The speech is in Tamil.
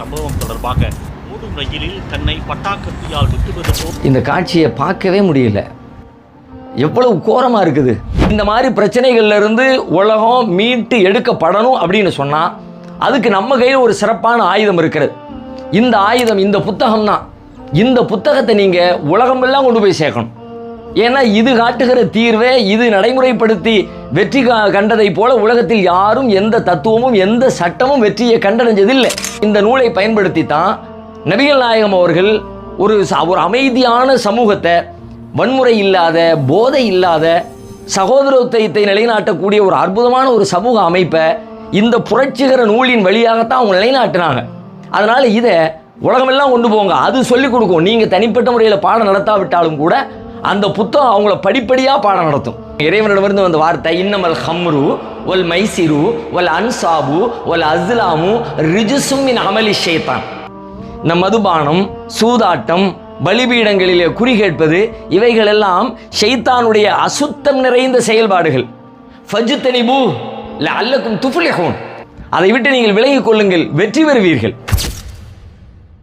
சம்பவம் தொடர்பாக மூடும் ரயிலில் தன்னை பட்டாக்கத்தியால் விட்டுவது போல் இந்த காட்சியை பார்க்கவே முடியல. எவ்வளவு கோரமாக இருக்குது. இந்த மாதிரி பிரச்சனைகள்ல இருந்து உலகம் மீட்டு எடுக்கப்படணும் அப்படின்னு சொன்னால் அதுக்கு நம்ம கையில் ஒரு சிறப்பான ஆயுதம் இருக்கிறது. இந்த ஆயுதம் இந்த புத்தகம் தான் இந்த புத்தகத்தை நீங்கள் உலகமெல்லாம் கொண்டு போய் சேர்க்கணும். ஏன்னா இது காட்டுகிற தீர்வை இது நடைமுறைப்படுத்தி வெற்றி கா- கண்டதைப் போல உலகத்தில் யாரும் எந்த தத்துவமும் எந்த சட்டமும் வெற்றியை கண்டடைஞ்சதில்லை. இந்த நூலை பயன்படுத்தி தான் நபிகள் நாயகம் அவர்கள் ஒரு ஒரு அமைதியான சமூகத்தை வன்முறை இல்லாத போதை இல்லாத சகோதரத்துவத்தை நிலைநாட்டக்கூடிய ஒரு அற்புதமான ஒரு சமூக அமைப்பை இந்த புரட்சிகர நூலின் வழியாகத்தான் அவங்க நிலைநாட்டினாங்க. அதனால் இதை உலகமெல்லாம் கொண்டு போங்க. அது சொல்லிக் கொடுக்கும். நீங்கள் தனிப்பட்ட முறையில் பாடம் நடத்தாவிட்டாலும் கூட அந்த புத்தகம் அவங்கள படிப்படியாக பாடம் நடத்தும். இறைவனிடமிருந்து வந்த வார்த்தை இன்னமல் ஹம்ரு ஒல் மைசிரு ஒல் அன்சாபு ஒல் அஸ்லாமு ரிஜுசும் இன் அமலி ஷேத்தான் இந்த மதுபானம் சூதாட்டம் பலிபீடங்களிலே குறி கேட்பது இவைகளெல்லாம் ஷைத்தானுடைய அசுத்தம் நிறைந்த செயல்பாடுகள். ஃபஜ்தனிபு அல்லக்கும் துஃப்லிஹூன். அதை விட்டு நீங்கள் விலகிக் கொள்ளுங்கள் வெற்றி பெறுவீர்கள்.